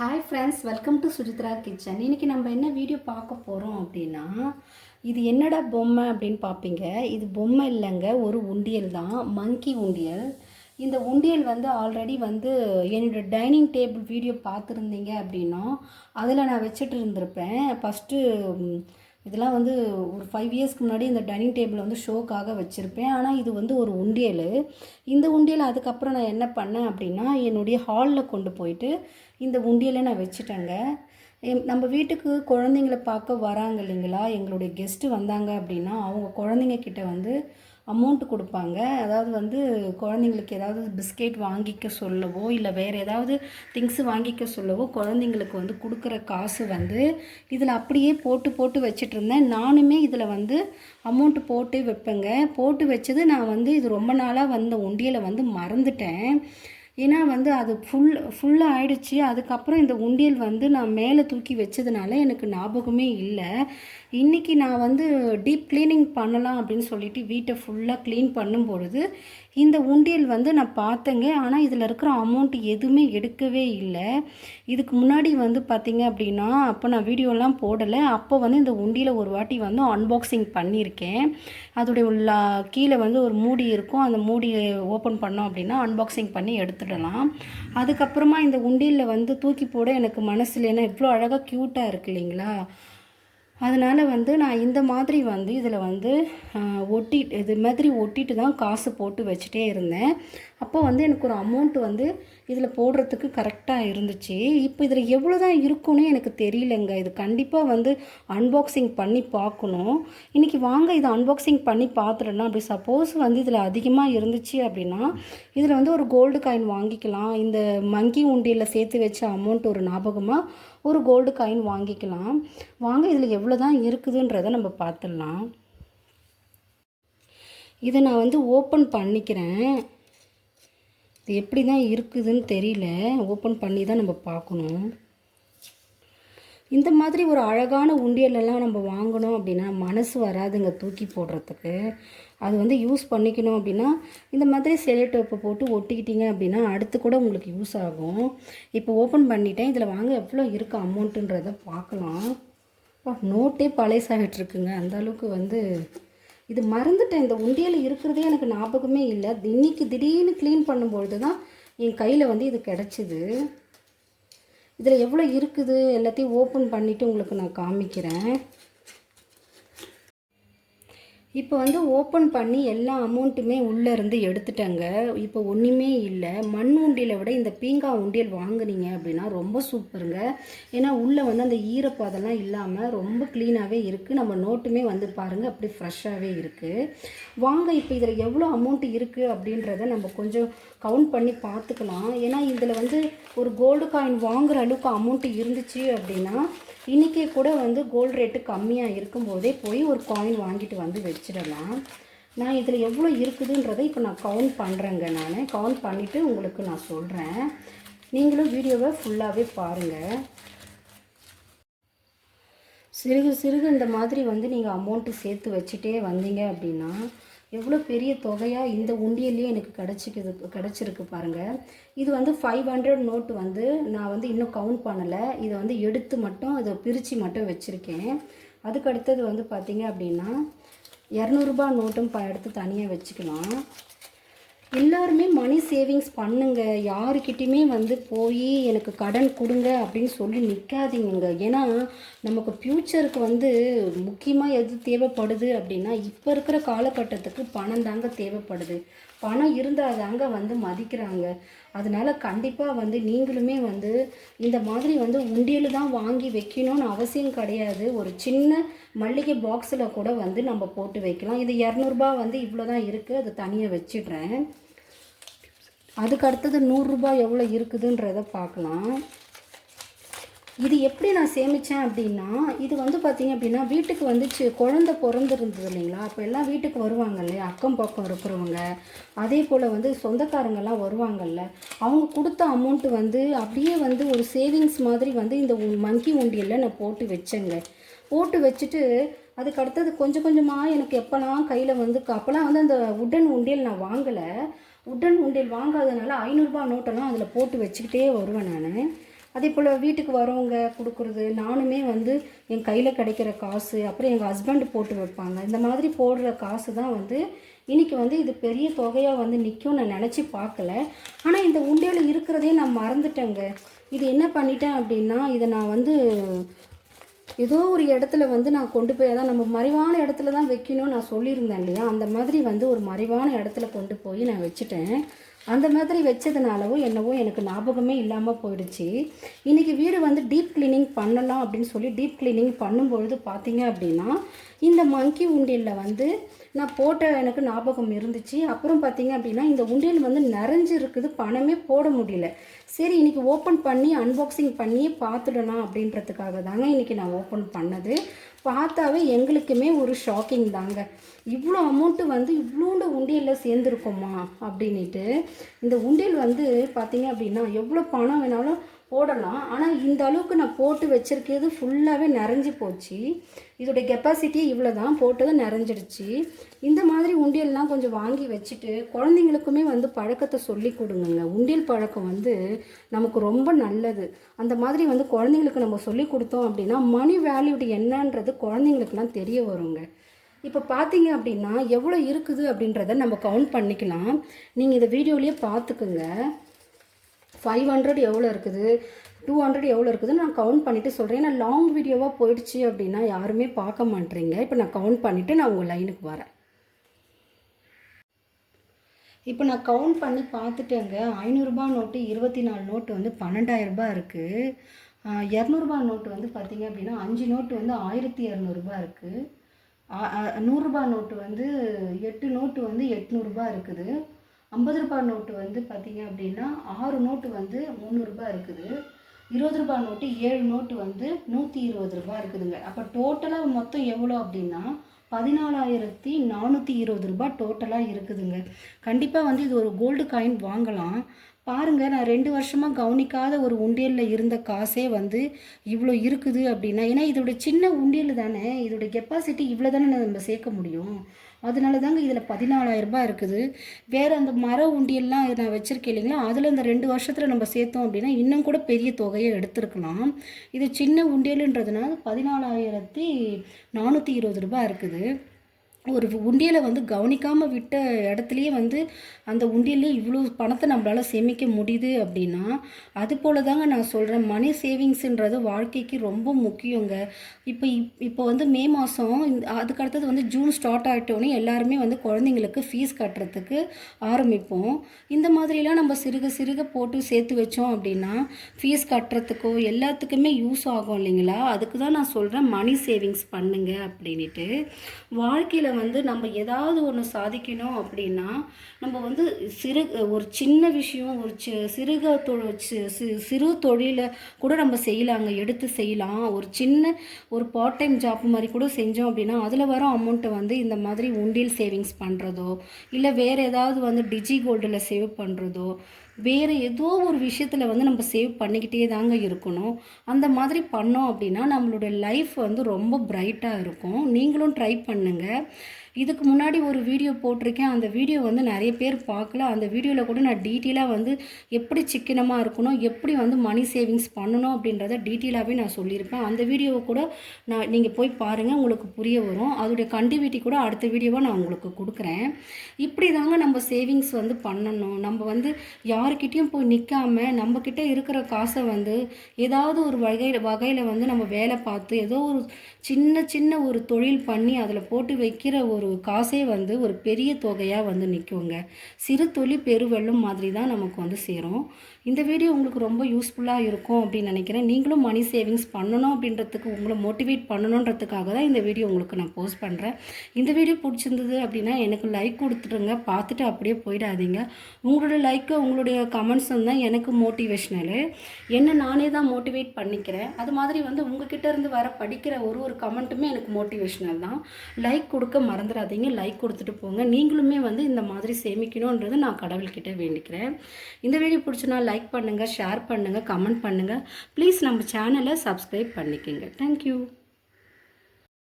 Hi friends welcome to Sujithra kitchen இன்றைக்கி நம்ம என்ன வீடியோ பார்க்க போகிறோம் அப்படின்னா இது என்னடா பொம்மை அப்படின்னு பார்ப்பீங்க. இது பொம்மை இல்லைங்க ஒரு உண்டியல் தான் மங்கி உண்டியல். இந்த உண்டியல் வந்து ஆல்ரெடி வந்து என்னோடய டைனிங் டேபிள் வீடியோ பார்த்துருந்தீங்க அப்படின்னா அதில் நான் வச்சுட்டு இருந்திருப்பேன். ஃபஸ்ட்டு இதெல்லாம் வந்து ஒரு ஃபைவ் இயர்ஸ்க்கு முன்னாடி இந்த டைனிங் டேபிள் வந்து ஷோக்காக வச்சுருப்பேன். ஆனால் இது வந்து ஒரு உண்டியல். இந்த உண்டியல் அதுக்கப்புறம் நான் என்ன பண்ணேன் அப்படின்னா என்னுடைய ஹாலில் கொண்டு போயிட்டு இந்த உண்டியலை நான் வச்சுட்டேங்க. நம்ம வீட்டுக்கு குழந்தைங்கள பார்க்க வராங்க இல்லைங்களா? எங்களுடைய கெஸ்ட்டு வந்தாங்க அப்படின்னா அவங்க குழந்தைங்க கிட்ட வந்து அமௌண்ட் கொடுப்பாங்க. அதாவது வந்து குழந்தைங்களுக்கு ஏதாவது பிஸ்கெட் வாங்கிக்க சொல்லவோ இல்லை வேறு ஏதாவது திங்ஸ் வாங்கிக்க சொல்லவோ குழந்தைங்களுக்கு வந்து கொடுக்குற காசு வந்து இதில் அப்படியே போட்டு போட்டு வச்சிட்டு இருந்தேன் நானுமே இதில் வந்து அமௌண்ட் போட்டு வைப்பேங்க. போட்டு வச்சது நான் வந்து இது ரொம்ப நாளாக வந்த உண்டியலை வந்து மறந்துட்டேன். ஏன்னா வந்து அது ஃபுல் ஃபுல்லாக ஆயிடுச்சு. அதுக்கப்புறம் இந்த உண்டியல் வந்து நான் மேலே தூக்கி வச்சதுனால எனக்கு ஞாபகமே இல்லை. இன்றைக்கி நான் வந்து டீப் க்ளீனிங் பண்ணலாம் அப்படின்னு சொல்லிட்டு வீட்டை ஃபுல்லாக க்ளீன் பண்ணும்பொழுது இந்த உண்டியல் வந்து நான் பார்த்தேங்க. ஆனால் இதில் இருக்கிற அமௌண்ட் எதுவுமே எடுக்கவே இல்லை. இதுக்கு முன்னாடி வந்து பார்த்தீங்க அப்படின்னா அப்போ நான் வீடியோலாம் போடலை. அப்போ வந்து இந்த உண்டியில் ஒரு வாட்டி வந்து அன்பாக்சிங் பண்ணியிருக்கேன். அதோடைய உள்ள கீழே வந்து ஒரு மூடி இருக்கும். அந்த மூடியை ஓப்பன் பண்ணோம் அப்படின்னா அன்பாக்சிங் பண்ணி எடுத்துடலாம். அதுக்கப்புறமா இந்த உண்டியலில் வந்து தூக்கி போட எனக்கு மனசில் ஏன்னா இவ்வளோ அழகாக க்யூட்டாக இருக்கு இல்லைங்களா? அதனால் வந்து நான் இந்த மாதிரி வந்து இதில் வந்து ஒட்டி இது மாதிரி ஒட்டிட்டு தான் காசு போட்டு வச்சுட்டே இருந்தேன். அப்போ வந்து எனக்கு ஒரு அமௌண்ட் வந்து இதில் போடுறதுக்கு கரெக்டாக இருந்துச்சு. இப்போ இதில் எவ்வளோ தான் இருக்கும்னு எனக்கு தெரியலங்க. இது கண்டிப்பாக வந்து அன்பாக்சிங் பண்ணி பார்க்கணும். இன்றைக்கி வாங்க இதை அன்பாக்சிங் பண்ணி பார்த்துடலாம் அப்படி சப்போஸ் வந்து இதில் அதிகமாக இருந்துச்சு அப்படின்னா இதில் வந்து ஒரு கோல்டு காயின் வாங்கிக்கலாம். இந்த மங்கி உண்டியில் சேர்த்து வச்ச அமௌண்ட் ஒரு ஞாபகமாக ஒரு கோல்டு காயின் வாங்கிக்கலாம். வாங்க இதில் எவ்வளோ தான் இருக்குதுன்றதை நம்ம பார்த்துடலாம். இதை நான் வந்து ஓப்பன் பண்ணிக்கிறேன். இது எப்படி தான் இருக்குதுன்னு தெரியல. ஓப்பன் பண்ணி தான் நம்ம பார்க்கணும். இந்த மாதிரி ஒரு அழகான உண்டியலெல்லாம் நம்ம வாங்கணும் அப்படின்னா மனசு வராதுங்க தூக்கி போடுறதுக்கு. அது வந்து யூஸ் பண்ணிக்கணும் அப்படின்னா இந்த மாதிரி செலோடோப்பை போட்டு ஒட்டிக்கிட்டிங்க அப்படின்னா அடுத்து கூட உங்களுக்கு யூஸ் ஆகும். இப்போ ஓப்பன் பண்ணிட்டேன். இதில் வாங்க எவ்வளோ இருக்குது அமௌண்ட்டுன்றதை பார்க்கலாம். அப்பா, நோட்டே பழையசாகிட்டு இருக்குங்க அந்த அளவுக்கு வந்து இது மறந்துட்டேன். இந்த உண்டியல் இருக்கிறதே எனக்கு ஞாபகமே இல்லை. இன்னைக்கு திடீர்னு க்ளீன் பண்ணும்பொழுது தான் என் கையில் வந்து இது கிடச்சிது. இதில் எவ்வளோ இருக்குது? எல்லாத்தையும் ஓப்பன் பண்ணிவிட்டு உங்களுக்கு நான் காமிக்கிறேன். இப்போ வந்து ஓப்பன் பண்ணி எல்லா அமௌண்ட்டுமே உள்ளே இருந்து எடுத்துட்டேங்க. இப்போ ஒன்றுமே இல்லை. மண் உண்டியலை விட இந்த பீங்கா உண்டியல் வாங்குனீங்க அப்படின்னா ரொம்ப சூப்பருங்க. ஏன்னா உள்ளே வந்து அந்த ஈரப்பதெல்லாம் இல்லாமல் ரொம்ப க்ளீனாகவே இருக்குது நம்ம நோட்டுமே வந்து பாருங்கள் அப்படி ஃப்ரெஷ்ஷாகவே இருக்குது வாங்க இப்போ இதில் எவ்வளோ அமௌண்ட் இருக்குது அப்படின்றத நம்ம கொஞ்சம் கவுண்ட் பண்ணி பார்த்துக்கலாம். ஏன்னா இதில் வந்து ஒரு கோல்டு காயின் வாங்குற அளவுக்கு அமௌண்ட்டு இருந்துச்சு அப்படின்னா இன்றைக்கே கூட வந்து கோல்டு ரேட்டு கம்மியாக இருக்கும்போதே போய் ஒரு காயின் வாங்கிட்டு வந்து வச்சிடலாம். நான் இதில் எவ்வளோ இருக்குதுன்றதை இப்போ நான் கவுண்ட் பண்ணுறேங்க நான். கவுண்ட் பண்ணிவிட்டு உங்களுக்கு நான் சொல்கிறேன் நீங்களும் வீடியோவை ஃபுல்லாகவே பாருங்கள் சிறுகு சிறுகு இந்த மாதிரி வந்து நீங்கள் அமௌண்ட்டு சேர்த்து வச்சுட்டே வந்தீங்க அப்படின்னா எவ்வளோ பெரிய தொகையாக இந்த உண்டியல்லையே எனக்கு கிடச்சிக்குது கிடச்சிருக்கு பாருங்கள் இது வந்து ஃபைவ் ஹண்ட்ரட் நோட்டு வந்து நான் வந்து இன்னும் கவுண்ட் பண்ணலை. இதை வந்து எடுத்து மட்டும் இதை பிரித்து மட்டும் வச்சுருக்கேன். அதுக்கு அடுத்தது வந்து பார்த்திங்க அப்படின்னா இரநூறுபா நோட்டும் ப எடுத்து தனியாக வச்சுக்கலாம். எல்லாருமே மணி சேவிங்ஸ் பண்ணுங்க. யாருக்கிட்டையுமே வந்து போய் எனக்கு கடன் கொடுங்க அப்படின்னு சொல்லி நிற்காதீங்க ஏன்னா நமக்கு ஃப்யூச்சருக்கு வந்து முக்கியமாக எது தேவைப்படுது அப்படின்னா இப்போ இருக்கிற காலகட்டத்துக்கு பணம் தாங்க தேவைப்படுது. பணம் இருந்தால் தாங்க வந்து மதிக்கிறாங்க. அதனால கண்டிப்பாக வந்து நீங்களுமே வந்து இந்த மாதிரி வந்து உண்டியல் தான் வாங்கி வைக்கணும்னு அவசியம் கிடையாது. ஒரு சின்ன மல்லிகை பாக்ஸில் கூட வந்து நம்ம போட்டு வைக்கலாம். இது இரநூறுபா வந்து இவ்வளோ தான் இருக்குது அதை தனியாக வச்சிடுறேன். அதுக்கு அடுத்தது நூறுரூபா எவ்வளோ இருக்குதுன்றதை பார்க்கலாம். இது எப்படி நான் சேமித்தேன் அப்படின்னா இது வந்து பார்த்தீங்க அப்படின்னா வீட்டுக்கு வந்துச்சு குழந்த குழந்தை பிறந்திருந்தது இல்லைங்களா? அப்போ எல்லாம் வீட்டுக்கு வருவாங்க இல்லையா அக்கம் பக்கம் இருக்கிறவங்க. அதே போல் வந்து சொந்தக்காரங்கெல்லாம் வருவாங்கல்ல. அவங்க கொடுத்த அமௌண்ட்டு வந்து அப்படியே வந்து ஒரு சேவிங்ஸ் மாதிரி வந்து இந்த மங்கி உண்டியலில் நான் போட்டு வச்சேங்க. போட்டு வச்சுட்டு அதுக்கு அடுத்தது கொஞ்சம் கொஞ்சமாக எனக்கு எப்போல்லாம் கையில் வந்து அப்போல்லாம் வந்து அந்த உடன் உண்டியல் நான் வாங்கலை. உடன் உண்டியல் வாங்காதனால ஐநூறுரூபா நோட்டெல்லாம் அதில் போட்டு வச்சுக்கிட்டே வருவேன் நான். அதே போல் வீட்டுக்கு வரவங்க கொடுக்குறது நானுமே வந்து என் கையில் கிடைக்கிற காசு அப்புறம் எங்கள் ஹஸ்பண்ட் போட்டு வைப்பாங்க. இந்த மாதிரி போடுற காசு தான் வந்து இன்றைக்கி வந்து இது பெரிய தொகையாக வந்து நிற்கும் நான் நினச்சி பார்க்கல. ஆனால் இந்த உண்டியில் இருக்கிறதே நான் மறந்துட்டேங்க. இது என்ன பண்ணிட்டேன் அப்படின்னா இதை நான் வந்து ஏதோ ஒரு இடத்துல வந்து நான் கொண்டு போய் அதான் நம்ம மறைவான இடத்துல தான் வைக்கணும்னு நான் சொல்லியிருந்தேன் இல்லையா? அந்த மாதிரி வந்து ஒரு மறைவான இடத்துல கொண்டு போய் நான் வச்சுட்டேன். அந்த மாதிரி வச்சதுனாலவோ என்னவோ எனக்கு ஞாபகமே இல்லாமல் போயிடுச்சு. இன்றைக்கி வீடு வந்து டீப் க்ளீனிங் பண்ணலாம் அப்படின்னு சொல்லி டீப் க்ளீனிங் பண்ணும்பொழுது பார்த்தீங்க அப்படின்னா இந்த மங்கி உண்டியலில் வந்து நான் போட்ட எனக்கு ஞாபகம் இருந்துச்சு. அப்புறம் பார்த்தீங்க அப்படின்னா இந்த உண்டியல் வந்து நிறைஞ்சு இருக்குது பணமே போட முடியல. சரி இன்றைக்கி ஓப்பன் பண்ணி அன்பாக்சிங் பண்ணி பார்த்துடலாம் அப்படின்றதுக்காக தாங்க இன்றைக்கி நான் ஓப்பன் பண்ணது. பார்த்தாவே எங்களுக்குமே ஒரு ஷாக்கிங் தாங்க. இவ்வளோ அமௌண்ட்டு வந்து இவ்வளோண்டு உண்டியலில் சேர்ந்துருக்கோமா? அப்படின்ட்டு இந்த உண்டியல் வந்து பார்த்தீங்க அப்படின்னா எவ்வளோ பணம் வேணாலும் போடலாம். ஆனால் இந்த அளவுக்கு நான் போட்டு வச்சுருக்கிறது ஃபுல்லாகவே நிறைஞ்சி போச்சு. இதோடைய கெப்பாசிட்டி இவ்வளோ தான் போட்டது நிறைஞ்சிடுச்சு. இந்த மாதிரி உண்டியல்லாம் கொஞ்சம் வாங்கி வச்சுட்டு குழந்தைங்களுக்குமே வந்து பழக்கத்தை சொல்லி கொடுங்க உண்டியல் பழக்கம் வந்து நமக்கு ரொம்ப நல்லது. அந்த மாதிரி வந்து குழந்தைங்களுக்கு நம்ம சொல்லி கொடுத்தோம் அப்படின்னா மணி வேல்யூடு என்னன்றது குழந்தைங்களுக்குலாம் தெரிய வருங்க. இப்போ பார்த்தீங்க அப்படின்னா எவ்வளோ இருக்குது அப்படின்றத நம்ம கவுண்ட் பண்ணிக்கலாம். நீங்கள் இந்த வீடியோலேயே பார்த்துக்குங்க ஃபைவ் ஹண்ட்ரட் எவ்வளோ இருக்குது? டூ ஹண்ட்ரட் எவ்வளோ இருக்குதுன்னு நான் கவுண்ட் பண்ணிவிட்டு சொல்கிறேன் ஏன்னா லாங் வீடியோவாக போயிடுச்சு அப்படின்னா யாருமே பார்க்க மாட்டேறீங்க. இப்போ நான் கவுண்ட் பண்ணிவிட்டு நான் உங்கள் லைனுக்கு வரேன். இப்போ நான் கவுண்ட் பண்ணி பார்த்துட்டேங்க. ஐநூறுரூபா நோட்டு இருபத்தி நாலு நோட்டு வந்து பன்னெண்டாயிரரூபா இருக்குது இரநூறுபா நோட்டு வந்து பார்த்திங்க அப்படின்னா அஞ்சு நோட்டு வந்து ஆயிரத்தி இரநூறுபா இருக்குது நூறுரூபா நோட்டு வந்து எட்டு நோட்டு வந்து எட்நூறுபா இருக்குது. ஐம்பது ரூபாய் நோட்டு வந்து பார்த்திங்க அப்படின்னா ஆறு நோட்டு வந்து முந்நூறுரூபா இருக்குது. இருபது ரூபாய் நோட்டு ஏழு நோட்டு வந்து நூற்றி இருபது ரூபாய் இருக்குதுங்க. அப்போ டோட்டலாக மொத்தம் எவ்வளோ அப்படின்னா பதினாலாயிரத்தி நானூற்றி இருபது ரூபாய் டோட்டலாக இருக்குதுங்க. கண்டிப்பாக வந்து இது ஒரு கோல்டு காயின் வாங்கலாம். பாருங்கள் நான் ரெண்டு வருஷமாக கவனிக்காத ஒரு உண்டியலில் இருந்த காசே வந்து இவ்வளோ இருக்குது அப்படின்னா ஏன்னா இதோட சின்ன உண்டியல் தானே இதோட கெப்பாசிட்டி இவ்வளோ தானே நம்ம சேர்க்க முடியும். அதனால தாங்க இதில் பதினாலாயிரரூபா இருக்குது. வேறு அந்த மர உண்டியெல்லாம் நான் வச்சுருக்கேன் இல்லைங்களா? அதில் இந்த ரெண்டு வருஷத்தில் நம்ம சேர்த்தோம் அப்படின்னா இன்னும் கூட பெரிய தொகையை எடுத்துருக்கலாம். இது சின்ன உண்டியலுன்றதுனால பதினாலாயிரத்தி நானூற்றி இருபது ரூபா இருக்குது. ஒரு உண்டியலை வந்து கவனிக்காமல் விட்ட இடத்துலையே வந்து அந்த உண்டியல்லே இவ்வளோ பணத்தை நம்மளால் சேமிக்க முடியுது அப்படின்னா அது போல தாங்க நான் சொல்கிறேன் மணி சேவிங்ஸுன்றது வாழ்க்கைக்கு ரொம்ப முக்கியங்க. இப்போ இப் இப்போ வந்து மே மாதம் அதுக்கு அடுத்தது வந்து ஜூன் ஸ்டார்ட் ஆகிட்டோன்னே எல்லாருமே வந்து குழந்தைங்களுக்கு ஃபீஸ் கட்டுறதுக்கு ஆரம்பிப்போம். இந்த மாதிரிலாம் நம்ம சிறுக சிறுக போட்டு சேர்த்து வச்சோம் அப்படின்னா ஃபீஸ் கட்டுறதுக்கோ எல்லாத்துக்குமே யூஸ் ஆகும் இல்லைங்களா? அதுக்கு தான் நான் சொல்கிறேன் மணி சேவிங்ஸ் பண்ணுங்க அப்படின்ட்டு வாழ்க்கையில் வந்து நம்ம ஏதாவது ஒன்று சாதிக்கணும் அப்படின்னா நம்ம வந்து சிறு ஒரு சின்ன விஷயம் ஒரு சி சிறுக சிறு தொழிலை கூட நம்ம செய்யலாங்க. எடுத்து செய்யலாம். ஒரு சின்ன ஒரு பார்ட் டைம் ஜாப் மாதிரி கூட செஞ்சோம் அப்படின்னா அதில் வர அமௌண்ட்டை வந்து இந்த மாதிரி உண்டியல் சேவிங்ஸ் பண்ணுறதோ இல்லை வேறு ஏதாவது வந்து டிஜி கோல்டில் சேவ் பண்ணுறதோ வேறு ஏதோ ஒரு விஷயத்தில் வந்து நம்ம சேவ் பண்ணிக்கிட்டே தாங்க இருக்கணும். அந்த மாதிரி பண்ணோம் அப்படின்னா நம்மளோட லைஃப் வந்து ரொம்ப பிரைட்டாக இருக்கும். நீங்களும் ட்ரை பண்ணுங்கள் இதுக்கு முன்னாடி ஒரு வீடியோ போட்டிருக்கேன். அந்த வீடியோ வந்து நிறைய பேர் பார்க்கல. அந்த வீடியோவில் கூட நான் டீட்டெயிலாக வந்து எப்படி சிக்கனமாக இருக்கணும் எப்படி வந்து மணி சேவிங்ஸ் பண்ணணும் அப்படின்றத டீட்டெயிலாகவே நான் சொல்லியிருப்பேன். அந்த வீடியோவை கூட நான் நீங்கள் போய் பாருங்கள் உங்களுக்கு புரிய வரும். அதோடைய கண்டிவிட்டி கூட அடுத்த வீடியோவாக நான் உங்களுக்கு கொடுக்குறேன். இப்படி தாங்க நம்ம சேவிங்ஸ் வந்து பண்ணணும். நம்ம வந்து யாருக்கிட்டேயும் போய் நிற்காம நம்மக்கிட்ட இருக்கிற காசை வந்து ஏதாவது ஒரு வகையில் வகையில் வந்து நம்ம வேலை பார்த்து ஏதோ ஒரு சின்ன சின்ன ஒரு தொழில் பண்ணி அதில் போட்டு வைக்கிற ஒரு ஒரு காசே வந்து ஒரு பெரிய தொகையாக வந்து நிற்குங்க சிறு தொழில் பெருவெள்ளம் மாதிரி தான் நமக்கு வந்து சேரும். இந்த வீடியோ உங்களுக்கு ரொம்ப யூஸ்ஃபுல்லாக இருக்கும் அப்படின்னு நினைக்கிறேன். நீங்களும் மணி சேவிங்ஸ் பண்ணணும் அப்படின்றதுக்கு உங்களை மோட்டிவேட் பண்ணணுன்றதுக்காக தான் இந்த வீடியோ உங்களுக்கு நான் போஸ்ட் பண்ணுறேன் இந்த வீடியோ பிடிச்சிருந்தது அப்படின்னா எனக்கு லைக் கொடுத்துருங்க பார்த்துட்டு அப்படியே போயிடாதீங்க. உங்களோட லைக்கு உங்களுடைய கமெண்ட்ஸும் தான் எனக்கு மோட்டிவேஷ்னலு என்ன நானே தான் மோட்டிவேட் பண்ணிக்கிறேன். அது மாதிரி வந்து உங்ககிட்ட இருந்து வர படிக்கிற ஒரு ஒரு கமெண்ட்டுமே எனக்கு மோட்டிவேஷ்னல் தான். லைக் கொடுக்க மறந்துடாதீங்க லைக் கொடுத்துட்டு போங்க. நீங்களுமே வந்து இந்த மாதிரி சேமிக்கணுன்றது நான் கடவுள்கிட்ட வேண்டிக்கிறேன். இந்த வீடியோ பிடிச்சினா லைக் பண்ணுங்கள் ஷேர் பண்ணுங்கள் கமெண்ட் பண்ணுங்கள் ப்ளீஸ் நம்ம சேனலை சப்ஸ்கிரைப் பண்ணிக்கோங்க. தேங்க்யூ